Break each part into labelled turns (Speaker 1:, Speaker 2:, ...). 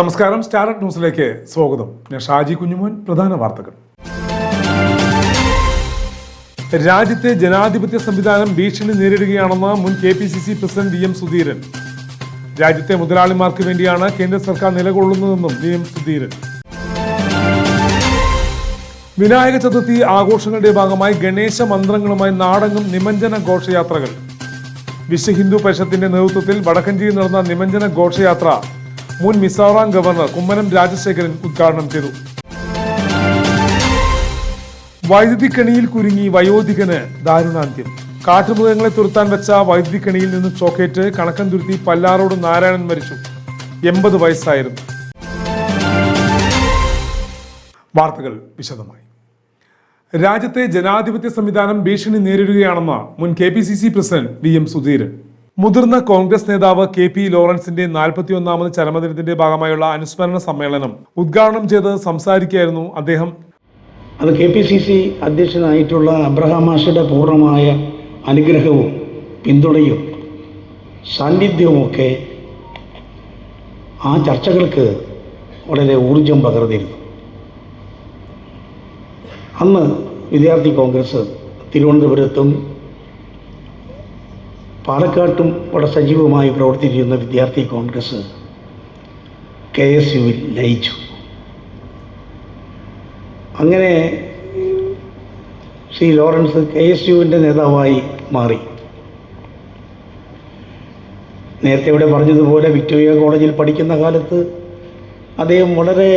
Speaker 1: നമസ്കാരം സ്റ്റാർട്ട് ന്യൂസിലേക്ക് സ്വാഗതം. ഞാൻ ഷാജി കുഞ്ഞുമോൻ പ്രധാന വാർത്തകൾ. രാജ്യത്തെ ജനാധിപത്യ സംവിധാനം ഭീഷണി നേരിടുകയാണെന്ന് മുൻ K P C C president V M Sudheeran. രാജ്യത്തെ മുതലാളിമാർക്ക് വേണ്ടിയാണ് കേന്ദ്ര സർക്കാർ നിലകൊള്ളുന്നതെന്നും വി എം സുധീരൻ. വിനായക ചതുർത്ഥി ആഘോഷങ്ങളുടെ ഭാഗമായി ഗണേശ മന്ത്രങ്ങളുമായി നാടങ്ങും നിമഞ്ജന ഘോഷയാത്രകൾ. വിശ്വ ഹിന്ദു പരിഷത്തിന്റെ നേതൃത്വത്തിൽ വടക്കഞ്ചേരി നടന്ന നിമഞ്ജന ഘോഷയാത്ര മുൻ മിസോറാം ഗവർണർ കുമ്മനം രാജശേഖരൻ ഉദ്ഘാടനം ചെയ്തു. വൈദ്യുതി കെണിയിൽ കുരുങ്ങി വയോധികന് ദാരുണാന്ത്യം. കാട്ടുമൃഗങ്ങളെ തുരുത്താൻ വെച്ച വൈദ്യുതി കെണിയിൽ നിന്ന് ചോക്കേറ്റ് കണക്കം തുരുത്തി പല്ലാറോട് നാരായണൻ മരിച്ചു. എൺപത് വയസ്സായിരുന്നു. വാർത്തകൾ വിശദമായി. രാജ്യത്തെ ജനാധിപത്യ സംവിധാനം ഭീഷണി നേരിടുകയാണെന്ന് മുൻ K P C C president V M Sudheeran. മുതിർന്ന കോൺഗ്രസ് നേതാവ് കെ പി ലോറൻസിന്റെ നാൽപ്പത്തിയൊന്നാമത് ചരമദിനത്തിന്റെ ഭാഗമായുള്ള അനുസ്മരണ സമ്മേളനം ഉദ്ഘാടനം ചെയ്ത് സംസാരിക്കുകയായിരുന്നു അദ്ദേഹം.
Speaker 2: അത് കെ പി സി സി അധ്യക്ഷനായിട്ടുള്ള അബ്രഹാം മാഷയുടെ പൂർണമായ അനുഗ്രഹവും പിന്തുണയും സാന്നിധ്യവുമൊക്കെ ആ ചർച്ചകൾക്ക് വളരെ ഊർജം പകർന്നിരുന്നു. അന്ന് വിദ്യാർത്ഥി കോൺഗ്രസ് തിരുവനന്തപുരത്തും പാലക്കാട്ടും വളരെ സജീവമായി പ്രവർത്തിച്ചിരുന്ന വിദ്യാർത്ഥി കോൺഗ്രസ് കെ എസ് യുവിൽ ലയിച്ചു. അങ്ങനെ ശ്രീ ലോറൻസ് കെ എസ് യുവിന്റെ നേതാവായി മാറി. നേരത്തെ ഇവിടെ പറഞ്ഞതുപോലെ വിക്ടോറിയ കോളേജിൽ പഠിക്കുന്ന കാലത്ത് അദ്ദേഹം വളരെ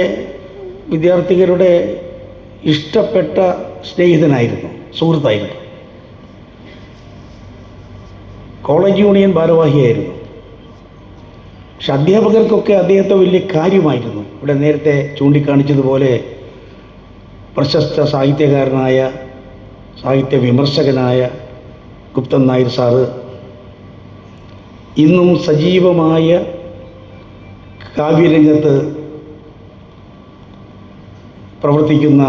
Speaker 2: വിദ്യാർത്ഥികളുടെ ഇഷ്ടപ്പെട്ട സ്നേഹിതനായിരുന്നു സുഹൃത്തായിരുന്നു. കോളേജ് യൂണിയൻ ഭാരവാഹിയായിരുന്നു. പക്ഷെ അധ്യാപകർക്കൊക്കെ അദ്ദേഹത്തെ വലിയ കാര്യമായിരുന്നു. ഇവിടെ നേരത്തെ ചൂണ്ടിക്കാണിച്ചതുപോലെ പ്രശസ്ത സാഹിത്യകാരനായ സാഹിത്യ വിമർശകനായ ഗുപ്തൻ നായർ സാറ് ഇന്നും സജീവമായ കാവ്യരംഗത്ത് പ്രവർത്തിക്കുന്ന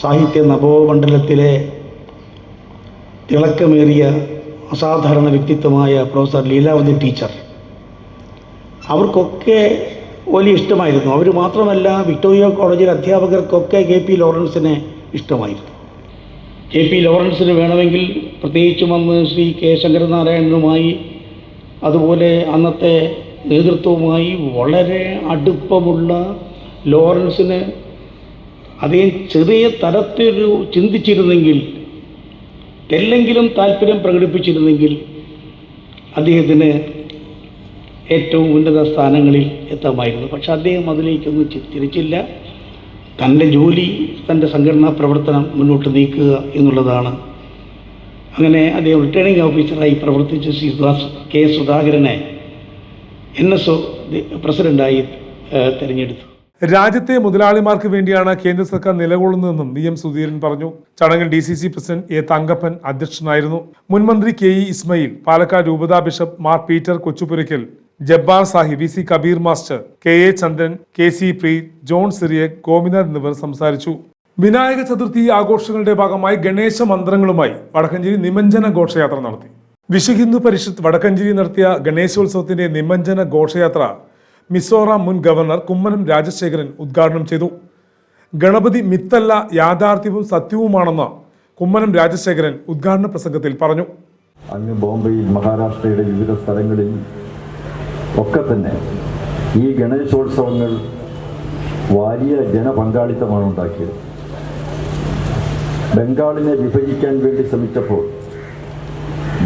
Speaker 2: സാഹിത്യ നവോമണ്ഡലത്തിലെ തിളക്കമേറിയ അസാധാരണ വ്യക്തിത്വമായ പ്രൊഫസർ ലീലാവതി ടീച്ചർ. അവർക്കൊക്കെ വലിയ ഇഷ്ടമായിരുന്നു. അവർ മാത്രമല്ല വിക്ടോറിയ കോളേജിലെ അധ്യാപകർക്കൊക്കെ കെ പി ലോറൻസിനെ ഇഷ്ടമായിരുന്നു. കെ പി ലോറൻസിന് വേണമെങ്കിൽ പ്രത്യേകിച്ചും അന്ന് ശ്രീ കെ ശങ്കരനാരായണനുമായി അതുപോലെ അന്നത്തെ നേതൃത്വവുമായി വളരെ അടുപ്പമുള്ള ലോറൻസിന് അദ്ദേഹം ചെറിയ തരത്തിൽ ചിന്തിച്ചിരുന്നെങ്കിൽ എല്ലെങ്കിലും താല്പര്യം പ്രകടിപ്പിച്ചിരുന്നെങ്കിൽ അദ്ദേഹത്തിന് ഏറ്റവും ഉന്നത സ്ഥാനങ്ങളിൽ എത്താമായിരുന്നു. പക്ഷെ അദ്ദേഹം അതിലേക്കൊന്നും തിരിച്ചില്ല. തന്റെ ജോലി തന്റെ സംഘടനാ പ്രവർത്തനം മുന്നോട്ട് നീക്കുക എന്നുള്ളതാണ്. അങ്ങനെ അദ്ദേഹം റിട്ടേണിംഗ് ഓഫീസറായി പ്രവർത്തിച്ച ശ്രീ സുധാസ് കെ സുധാകരനെ എൻ എസ് ഒ പ്രസിഡന്റായി തിരഞ്ഞെടുത്തു.
Speaker 1: രാജ്യത്തെ മുതലാളിമാർക്ക് വേണ്ടിയാണ് കേന്ദ്ര സർക്കാർ നിലകൊള്ളുന്നതെന്നും വി എം സുധീരൻ പറഞ്ഞു. ചടങ്ങിൽ D C C president A Thankappan അധ്യക്ഷനായിരുന്നു. മുൻമന്ത്രി കെ ഇ ഇസ്മയിൽ പാലക്കാട് രൂപതാ bishop Mar Peter Kochupurackal Jabbar Sahib V C Kabir master K A Chandran K C Preeth John Cyriac Gopinath എന്നിവർ സംസാരിച്ചു. വിനായക ചതുർത്ഥി ആഘോഷങ്ങളുടെ ഭാഗമായി ഗണേശ മന്ത്രങ്ങളുമായി വടക്കഞ്ചേരി നിമഞ്ജന ഘോഷയാത്ര നടത്തി. വിശ്വഹിന്ദു പരിഷത്ത് വടക്കഞ്ചേരി നടത്തിയ ഗണേശോത്സവത്തിന്റെ നിമഞ്ജന ഘോഷയാത്ര മിസോറാം മുൻ ഗവർണർ കുമ്മനം രാജശേഖരൻ ഉദ്ഘാടനം ചെയ്തു. ഗണപതി മിത്തല്ല യാഥാർത്ഥ്യവും സത്യവുമാണെന്ന് കുമ്മനം രാജശേഖരൻ ഉദ്ഘാടന പ്രസംഗത്തിൽ പറഞ്ഞു.
Speaker 3: അങ്ങ് ബോംബെയിൽ മഹാരാഷ്ട്രയുടെ വിവിധ സ്ഥലങ്ങളിൽ ഒക്കെ തന്നെ ഈ ഗണേശോത്സവങ്ങൾ വലിയ ജനപങ്കാളിത്തമാണ് ഉണ്ടാക്കിയത്. ബംഗാളിനെ വിഭജിക്കാൻ വേണ്ടി ശ്രമിച്ചപ്പോൾ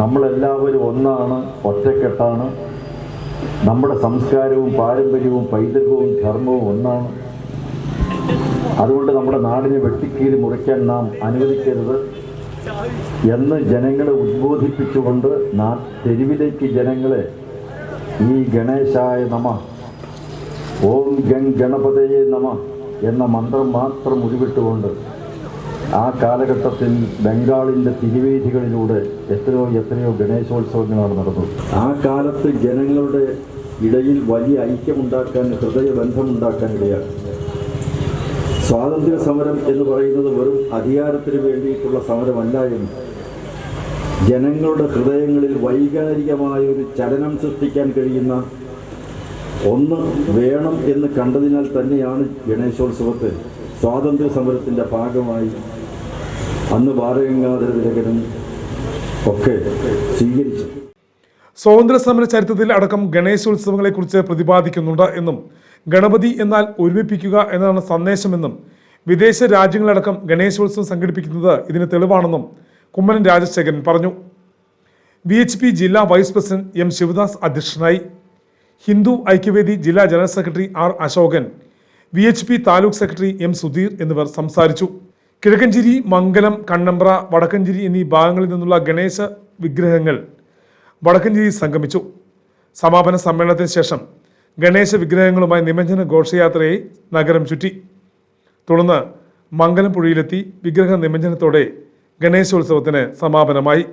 Speaker 3: നമ്മളെല്ലാവരും ഒന്നാണ് ഒറ്റക്കെട്ടാണ്. നമ്മുടെ സംസ്കാരവും പാരമ്പര്യവും പൈതൃകവും ധർമ്മവും ഒന്നാണ്. അതുകൊണ്ട് നമ്മുടെ നാടിനെ വെട്ടിക്കീറി മുറിക്കാൻ നാം അനുവദിക്കരുത് എന്ന് ജനങ്ങളെ ഉദ്ബോധിപ്പിച്ചുകൊണ്ട് നാ തെരുവിലേക്ക് ജനങ്ങളെ ഈ ഗണേശായ നമ ഓം ഗംഗ് ഗണപതയെ നമ എന്ന മന്ത്രം മാത്രം ഉരുവിട്ടുകൊണ്ട് ആ കാലഘട്ടത്തിൽ ബംഗാളിന്റെ തിരുവേദികളിലൂടെ എത്രയോ എത്രയോ ഗണേശോത്സവങ്ങളാണ് നടന്നത്. ആ കാലത്ത് ജനങ്ങളുടെ ഇടയിൽ വലിയ ഐക്യമുണ്ടാക്കാൻ ഹൃദയബന്ധമുണ്ടാക്കാൻ ഇടയാണ് സ്വാതന്ത്ര്യ സമരം എന്ന് പറയുന്നത് വെറും അധികാരത്തിന് വേണ്ടിയിട്ടുള്ള സമരമല്ല എന്ന്. ജനങ്ങളുടെ ഹൃദയങ്ങളിൽ വൈകാരികമായ ഒരു ചലനം സൃഷ്ടിക്കാൻ കഴിയുന്ന ഒന്ന് വേണം എന്ന് കണ്ടതിനാൽ തന്നെയാണ് ഗണേശോത്സവത്തെ സ്വാതന്ത്ര്യ സമരത്തിന്റെ ഭാഗമായി അന്ന് ബാലഗംഗാധര തിലകനും ഒക്കെ സ്വീകരിച്ചത്.
Speaker 1: സ്വാതന്ത്ര്യ സമര ചരിത്രത്തിൽ അടക്കം ഗണേശോത്സവങ്ങളെക്കുറിച്ച് പ്രതിപാദിക്കുന്നുണ്ട് എന്നും ഗണപതി എന്നാൽ ഒരുമിപ്പിക്കുക എന്നതാണ് സന്ദേശമെന്നും വിദേശ രാജ്യങ്ങളടക്കം ഗണേശോത്സവം സംഘടിപ്പിക്കുന്നത് ഇതിന് തെളിവാണെന്നും കുമ്മനം രാജശേഖരൻ പറഞ്ഞു. വി എച്ച് പി ജില്ലാ വൈസ് പ്രസിഡന്റ് എം ശിവദാസ് അധ്യക്ഷനായി. ഹിന്ദു ഐക്യവേദി ജില്ലാ general secretary R Asokan V H P taluk secretary M Sudheer എന്നിവർ സംസാരിച്ചു. കിഴക്കഞ്ചേരി മംഗലം കണ്ണമ്പ്ര വടക്കഞ്ചേരി എന്നീ ഭാഗങ്ങളിൽ നിന്നുള്ള ഗണേശ വിഗ്രഹങ്ങൾ വടക്കഞ്ചേരി സംഗമിച്ചു. സമാപന സമ്മേളനത്തിന് ശേഷം ഗണേശ വിഗ്രഹങ്ങളുമായി നിമഞ്ജന ഘോഷയാത്രയെ നഗരം ചുറ്റി. തുടർന്ന് മംഗലം പുഴയിലെത്തി വിഗ്രഹ നിമഞ്ജനത്തോടെ ഗണേശോത്സവത്തിന് സമാപനമായി.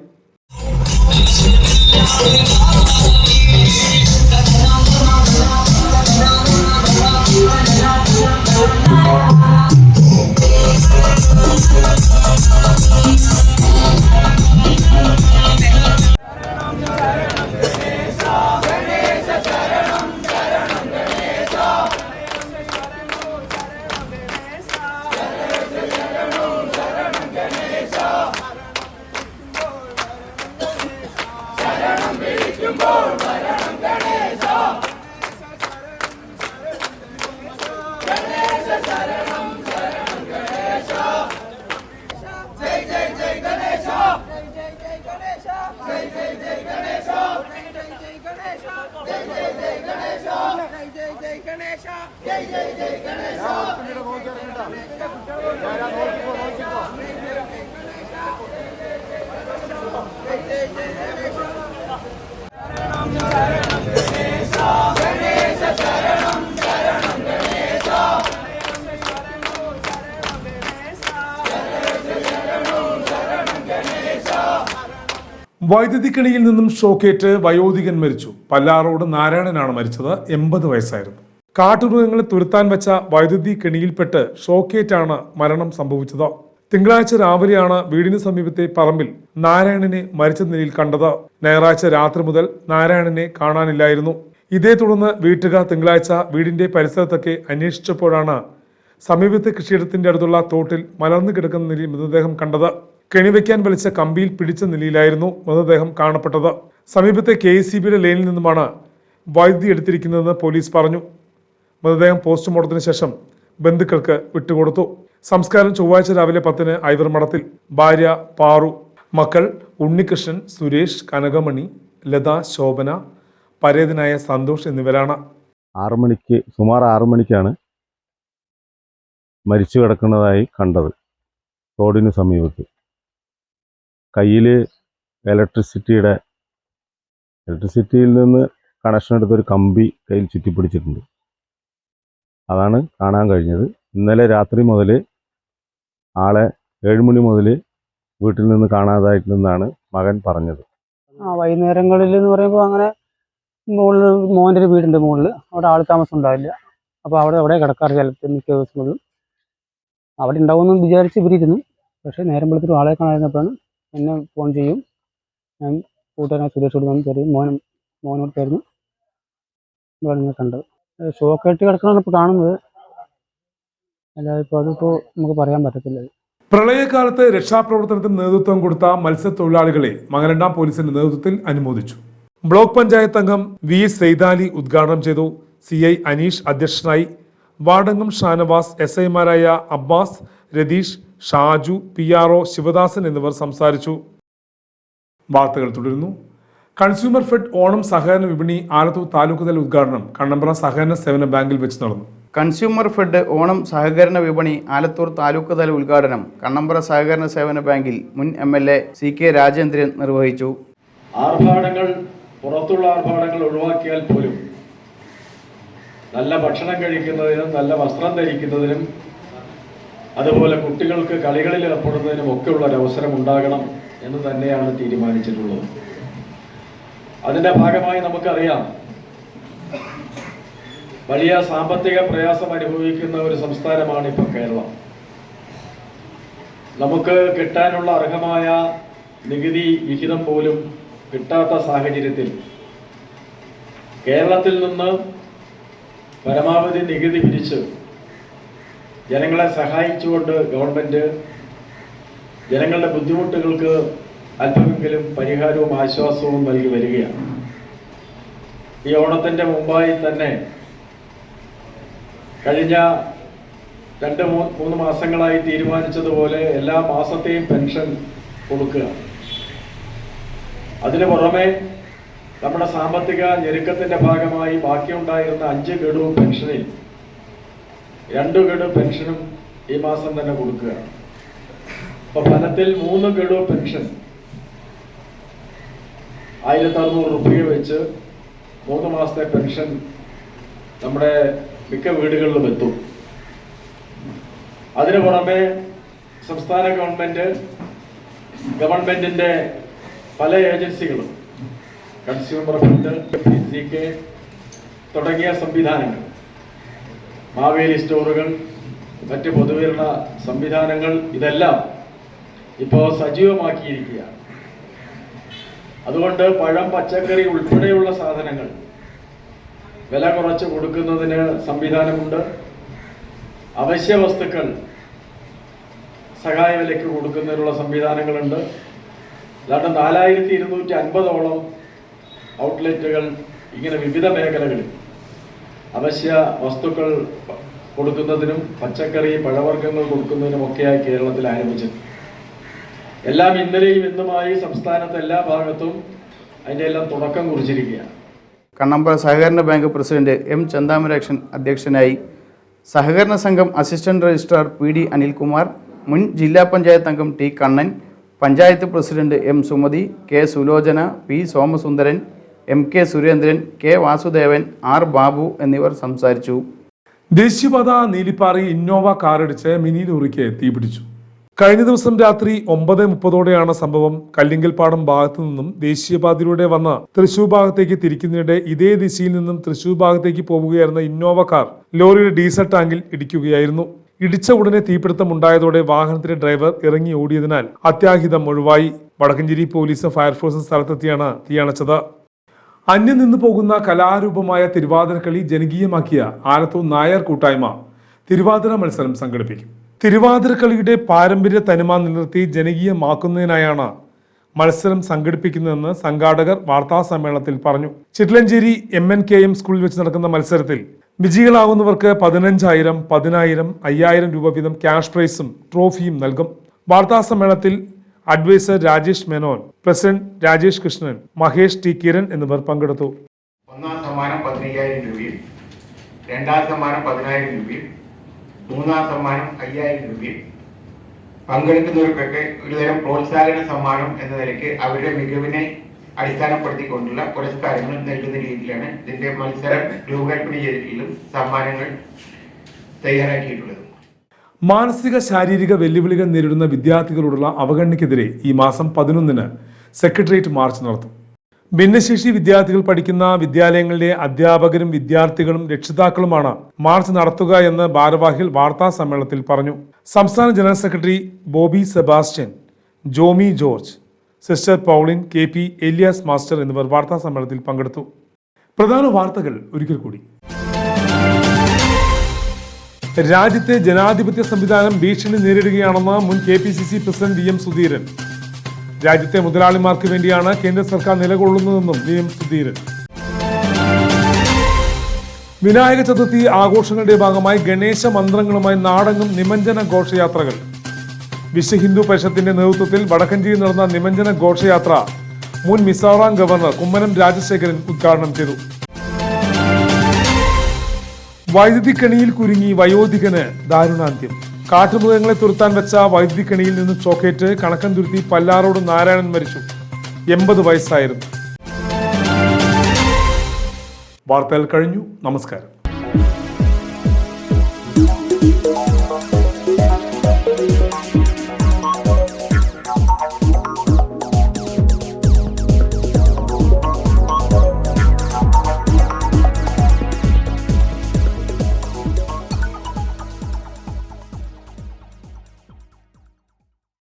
Speaker 1: വൈദ്യുതി കെണിയിൽ നിന്നും ഷോക്കേറ്റ് വയോധികൻ മരിച്ചു. പല്ലാറോട് നാരായണനാണ് മരിച്ചത്. എൺപത് വയസ്സായിരുന്നു. കാട്ടുമൃഗങ്ങളെ തുരുത്താൻ വെച്ച വൈദ്യുതി കിണിയിൽപ്പെട്ട് ഷോക്കേറ്റാണ് മരണം സംഭവിച്ചത്. തിങ്കളാഴ്ച രാവിലെയാണ് വീടിന് സമീപത്തെ പറമ്പിൽ നാരായണനെ മരിച്ച നിലയിൽ കണ്ടത്. ഞായറാഴ്ച രാത്രി മുതൽ നാരായണനെ കാണാനില്ലായിരുന്നു. ഇതേ തുടർന്ന് വീട്ടുകാർ തിങ്കളാഴ്ച വീടിന്റെ പരിസരത്തൊക്കെ അന്വേഷിച്ചപ്പോഴാണ് സമീപത്തെ കൃഷിയിടത്തിന്റെ അടുത്തുള്ള തോട്ടിൽ മലർന്നു കിടക്കുന്ന നിലയിൽ മൃതദേഹം കണ്ടത്. കെണിവെക്കാൻ വലിച്ച കമ്പിയിൽ പിടിച്ച നിലയിലായിരുന്നു മൃതദേഹം കാണപ്പെട്ടത്. സമീപത്തെ കെ എസ് സി ബിയുടെ ലൈനിൽ നിന്നുമാണ് വൈദ്യുതി എടുത്തിരിക്കുന്നതെന്ന് പോലീസ് പറഞ്ഞു. മൃതദേഹം പോസ്റ്റ്മോർട്ടത്തിന് ശേഷം ബന്ധുക്കൾക്ക് വിട്ടുകൊടുത്തു. സംസ്കാരം ചൊവ്വാഴ്ച രാവിലെ പത്തിന് ഐവർ മഠത്തിൽ ഭാര്യ പാറു മക്കൾ ഉണ്ണികൃഷ്ണൻ സുരേഷ് കനകമണി ലത ശോഭന പരേതനായ സന്തോഷ് എന്നിവരാണ്.
Speaker 4: ആറുമണിക്ക് സുമാർ ആറുമണിക്കാണ് മരിച്ചു കിടക്കുന്നതായി കണ്ടത്. റോഡിന് സമീപത്ത്. കയ്യിൽ ഇലക്ട്രിസിറ്റിയുടെ ഇലക്ട്രിസിറ്റിയിൽ നിന്ന് കണക്ഷൻ എടുത്തൊരു കമ്പി കയ്യിൽ ചുറ്റിപ്പിടിച്ചിട്ടുണ്ട്. അതാണ് കാണാൻ കഴിഞ്ഞത്. ഇന്നലെ രാത്രി മുതൽ ആളെ ഏഴുമണി മുതൽ വീട്ടിൽ നിന്ന് കാണാതായിട്ടുണ്ടെന്നാണ് മകൻ പറഞ്ഞത്.
Speaker 5: ആ വൈകുന്നേരങ്ങളിൽ എന്ന് പറയുമ്പോൾ അങ്ങനെ മുകളിൽ മോന്റെ ഒരു വീടുണ്ട് മുകളിൽ അവിടെ ആൾ താമസം ഉണ്ടാവില്ല അപ്പോൾ അവിടെ അവിടെ കിടക്കാറ് ചിലപ്പോൾ മിക്ക ദിവസങ്ങളിലും. അവിടെ ഉണ്ടാവുമെന്ന് വിചാരിച്ച് ഇവരിരുന്നു. പക്ഷേ നേരം വെളുത്തിട്ട് ആളെ കാണാതിരുന്നപ്പോഴാണ് എന്നെ ഫോൺ ചെയ്യും. ഞാൻ കൂട്ടുകാരൻ സുരേഷോട് വന്ന് തരും മോനും മോനോട് ആയിരുന്നു ഇവിടെ കണ്ടത് ഷോക്കായിട്ട് കിടക്കണമെന്ന് ഇപ്പോൾ കാണുന്നത്. അല്ലാതെ ഇപ്പോൾ അതിപ്പോൾ നമുക്ക് പറയാൻ പറ്റത്തില്ല.
Speaker 1: പ്രളയകാലത്ത് രക്ഷാപ്രവർത്തനത്തിന് നേതൃത്വം കൊടുത്ത മത്സ്യത്തൊഴിലാളികളെ മകരണ്ടാം പോലീസിന്റെ നേതൃത്വത്തിൽ അനുമോദിച്ചു. ബ്ലോക്ക് പഞ്ചായത്ത് അംഗം വി സൈതാലി ഉദ്ഘാടനം ചെയ്തു സി ഐ അനീഷ് അധ്യക്ഷനായി. വാർഡംഗം ഷാനവാസ് എസ് ഐമാരായ Abbas Ratheesh Shaju P R O Sivadasan എന്നിവർ സംസാരിച്ചു. വാർത്തകൾ തുടരുന്നു. കൺസ്യൂമർ ഫെഡ് ഓണം സഹകരണ വിപണി ആലത്തൂർ താലൂക്ക് തല ഉദ്ഘാടനം കണ്ണമ്പ്ര സഹകരണ സേവന ബാങ്കിൽ വെച്ച് നടന്നു.
Speaker 6: കൺസ്യൂമർ ഫെഡ് ഓണം സഹകരണ വിപണി ആലത്തൂർ താലൂക്ക് തല ഉദ്ഘാടനം കണ്ണമ്പ്ര സഹകരണ സേവന ബാങ്കിൽ മുൻ M L A C K Rajendran നിർവഹിച്ചു.
Speaker 7: ആർഭാടങ്ങൾ പുറത്തുള്ള ആർഭാടങ്ങൾ ഒഴിവാക്കിയാൽ പോലും നല്ല ഭക്ഷണം കഴിക്കുന്നതിനും നല്ല വസ്ത്രം ധരിക്കുന്നതിനും അതുപോലെ കുട്ടികൾക്ക് കളികളിൽ ഏർപ്പെടുന്നതിനും ഒക്കെയുള്ള ഒരു അവസരം ഉണ്ടാകണം എന്ന് തന്നെയാണ് തീരുമാനിച്ചിട്ടുള്ളത്. അതിന്റെ ഭാഗമായി നമുക്കറിയാം വലിയ സാമ്പത്തിക പ്രയാസം അനുഭവിക്കുന്ന ഒരു സംസ്ഥാനമാണ് ഇപ്പോൾ കേരളം. നമുക്ക് കിട്ടാനുള്ള അർഹമായ നികുതി വിഹിതം പോലും കിട്ടാത്ത സാഹചര്യത്തിൽ കേരളത്തിൽ നിന്ന് പരമാവധി നികുതി പിരിച്ച് ജനങ്ങളെ സഹായിച്ചുകൊണ്ട് ഗവൺമെന്റ് ജനങ്ങളുടെ ബുദ്ധിമുട്ടുകൾക്ക് അല്പമെങ്കിലും പരിഹാരവും ആശ്വാസവും നൽകി വരികയാണ്. ഈ ഓണത്തിന്റെ മുമ്പായി തന്നെ കഴിഞ്ഞ രണ്ട് മൂന്ന് മാസങ്ങളായി തീരുമാനിച്ചതുപോലെ എല്ലാ മാസത്തെയും പെൻഷൻ കൊടുക്കുക അതിനു പുറമെ നമ്മുടെ സാമ്പത്തിക ഞെരുക്കത്തിന്റെ ഭാഗമായി ബാക്കിയുണ്ടായിരുന്ന അഞ്ച് ഗഡു പെൻഷനിൽ രണ്ട് ഗഡു പെൻഷനും ഈ മാസം തന്നെ കൊടുക്കുകയാണ്. അപ്പൊ ഫലത്തിൽ മൂന്ന് ഗഡു പെൻഷൻ. ആയിരത്തി അറുന്നൂറ് റുപ്യ വെച്ച് മൂന്ന് മാസത്തെ പെൻഷൻ നമ്മുടെ മിക്ക വീടുകളിലും എത്തും. അതിനു പുറമെ സംസ്ഥാന ഗവൺമെന്റ് ഗവൺമെന്റിന്റെ പല ഏജൻസികളും കൺസ്യൂമർ ഫണ്ട് തുടങ്ങിയ സംവിധാനങ്ങൾ. മാവേലി സ്റ്റോറുകൾ മറ്റ് പൊതുവിതരണ സംവിധാനങ്ങൾ ഇതെല്ലാം ഇപ്പോൾ സജീവമാക്കിയിരിക്കുകയാണ്. അതുകൊണ്ട് പഴം പച്ചക്കറി ഉൾപ്പെടെയുള്ള സാധനങ്ങൾ വില കുറച്ച് കൊടുക്കുന്നതിന് സംവിധാനമുണ്ട്. അവശ്യ വസ്തുക്കൾ സഹായ വിലയ്ക്ക് കൊടുക്കുന്നതിനുള്ള സംവിധാനങ്ങളുണ്ട്. അല്ലാണ്ട് നാലായിരത്തി ഇരുന്നൂറ്റി അൻപതോളം ഔട്ട്ലെറ്റുകൾ ഇങ്ങനെ വിവിധ മേഖലകളിൽ അവശ്യ വസ്തുക്കൾ കൊടുക്കുന്നതിനും പച്ചക്കറി പഴവർഗങ്ങൾ കൊടുക്കുന്നതിനും കൊടുക്കുന്നതിനുമൊക്കെയായി കേരളത്തിൽ ആരംഭിച്ചത് എല്ലാം ഇന്നലെയും ഇന്നുമായി സംസ്ഥാനത്തെ എല്ലാ ഭാഗത്തും അതിന്റെ എല്ലാം തുടക്കം കുറിച്ചിരിക്കുകയാണ്.
Speaker 6: കണ്ണമ്പുഴ സഹകരണ ബാങ്ക് പ്രസിഡന്റ് എം ചന്താമരാക്ഷൻ അധ്യക്ഷനായി സഹകരണ സംഘം assistant registrar P D Anilkumar മുൻ ജില്ലാ പഞ്ചായത്ത് അംഗം T Kannan panchayat president M Sumathi K Sulochana P Somasundaran M K Surendran K Vasudevan R Babu എന്നിവർ സംസാരിച്ചു.
Speaker 1: ദേശീയപാത നീലിപ്പാറി ഇന്നോവ കാറിടിച്ച് മിനി ലോറിക്ക് തീപിടിച്ചു കഴിഞ്ഞ ദിവസം രാത്രി ഒമ്പത് മുപ്പതോടെയാണ് സംഭവം. കല്ലിങ്കൽപ്പാടം ഭാഗത്തു നിന്നും ദേശീയപാതയിലൂടെ വന്ന തൃശൂർ ഭാഗത്തേക്ക് തിരിക്കുന്നതിനിടെ ഇതേ ദിശയിൽ നിന്നും തൃശൂർ ഭാഗത്തേക്ക് പോവുകയായിരുന്ന ഇന്നോവ കാർ ലോറിയുടെ ഡീസൽ ടാങ്കിൽ ഇടിക്കുകയായിരുന്നു. ഇടിച്ച ഉടനെ തീപിടുത്തം ഉണ്ടായതോടെ വാഹനത്തിലെ ഡ്രൈവർ ഇറങ്ങി ഓടിയതിനാൽ അത്യാഹിതം ഒഴിവായി. വടക്കഞ്ചേരി പോലീസും ഫയർഫോഴ്സും സ്ഥലത്തെത്തിയാണ് തീയണച്ചത് അന്യം നിന്നു പോകുന്ന കലാരൂപമായ തിരുവാതിരക്കളി ജനകീയമാക്കിയ ആലത്തൂർ നായർ കൂട്ടായ്മ തിരുവാതിര മത്സരം സംഘടിപ്പിക്കും. തിരുവാതിരക്കളിയുടെ പാരമ്പര്യ തനിമ നിലനിർത്തി ജനകീയമാക്കുന്നതിനായാണ് മത്സരം സംഘടിപ്പിക്കുന്നതെന്ന് സംഘാടകർ വാർത്താ സമ്മേളനത്തിൽ പറഞ്ഞു. Chittilanchery M N K M സ്കൂളിൽ വെച്ച് നടക്കുന്ന മത്സരത്തിൽ വിജയികളാകുന്നവർക്ക് പതിനഞ്ചായിരം പതിനായിരം അയ്യായിരം രൂപ വീതം ക്യാഷ് പ്രൈസും ട്രോഫിയും നൽകും. വാർത്താ സമ്മേളനത്തിൽ adviser Rajesh Menon president Rajesh Krishnan Mahesh T Kiran എന്നിവർ പങ്കെടുത്തു.
Speaker 8: ഒന്നാം സമ്മാനം പതിനയ്യായിരം രൂപയും രണ്ടാം സമ്മാനം പതിനായിരം രൂപയും മൂന്നാം സമ്മാനം അയ്യായിരം രൂപയും. പങ്കെടുക്കുന്നവർക്കൊക്കെ ഒരുതരം പ്രോത്സാഹന സമ്മാനം എന്ന നിലയ്ക്ക് അവരുടെ മികവിനെ അടിസ്ഥാനപ്പെടുത്തിക്കൊണ്ടുള്ള പുരസ്കാരങ്ങൾ നൽകുന്ന രീതിയിലാണ് ഇതിന്റെ മത്സരം രൂപകൽപ്പന ചെയ്തിട്ടുള്ളതും സമ്മാനങ്ങൾ തയ്യാറാക്കിയിട്ടുള്ളത്.
Speaker 1: മാനസിക ശാരീരിക വെല്ലുവിളികൾ നേരിടുന്ന വിദ്യാർത്ഥികളോടുള്ള അവഗണനയ്ക്കെതിരെ ഈ മാസം പതിനൊന്നിന് സെക്രട്ടേറിയറ്റ് മാർച്ച് നടത്തും. ഭിന്നശേഷി വിദ്യാർത്ഥികൾ പഠിക്കുന്ന വിദ്യാലയങ്ങളിലെ അധ്യാപകരും വിദ്യാർത്ഥികളും രക്ഷിതാക്കളുമാണ് മാർച്ച് നടത്തുക എന്ന് ഭാരവാഹികൾ വാർത്താ സമ്മേളനത്തിൽ പറഞ്ഞു. സംസ്ഥാന general secretary Bobby Sebastian Jomy George sister Pauline K P Elias master എന്നിവർ വാർത്താ സമ്മേളനത്തിൽ പങ്കെടുത്തു. പ്രധാന വാർത്തകൾ ഒരിക്കൽ കൂടി. രാജ്യത്തെ ജനാധിപത്യ സംവിധാനം ഭീഷണി നേരിടുകയാണെന്ന് മുൻ K P C C president V M Sudheeran. രാജ്യത്തെ മുതലാളിമാർക്ക് വേണ്ടിയാണ് കേന്ദ്ര സർക്കാർ നിലകൊള്ളുന്നതെന്നും വി എം സുധീരൻ. വിനായക ചതുർത്ഥി ആഘോഷങ്ങളുടെ ഭാഗമായി ഗണേശ മന്ത്രങ്ങളുമായി നാടങ്ങും നിമഞ്ജന ഘോഷയാത്രകൾ. വിശ്വ ഹിന്ദു പരിഷത്തിന്റെ നേതൃത്വത്തിൽ വടക്കഞ്ചേരി നടന്ന നിമഞ്ജന ഘോഷയാത്ര മുൻ മിസോറാം ഗവർണർ കുമ്മനം രാജശേഖരൻ ഉദ്ഘാടനം ചെയ്തു. വൈദ്യുതി കെണിയിൽ കുരുങ്ങി വയോധികന് ദാരുണാന്ത്യം. കാട്ടുമൃഗങ്ങളെ തുരുത്താൻ വെച്ച വൈദ്യുതി കെണിയിൽ നിന്ന് ചോക്കേറ്റ് കണക്കം തുരുത്തി പല്ലാറോട് നാരായണൻ മരിച്ചു. എൺപത് വയസ്സായിരുന്നു. വാർത്തകൾ കഴിഞ്ഞു. നമസ്കാരം.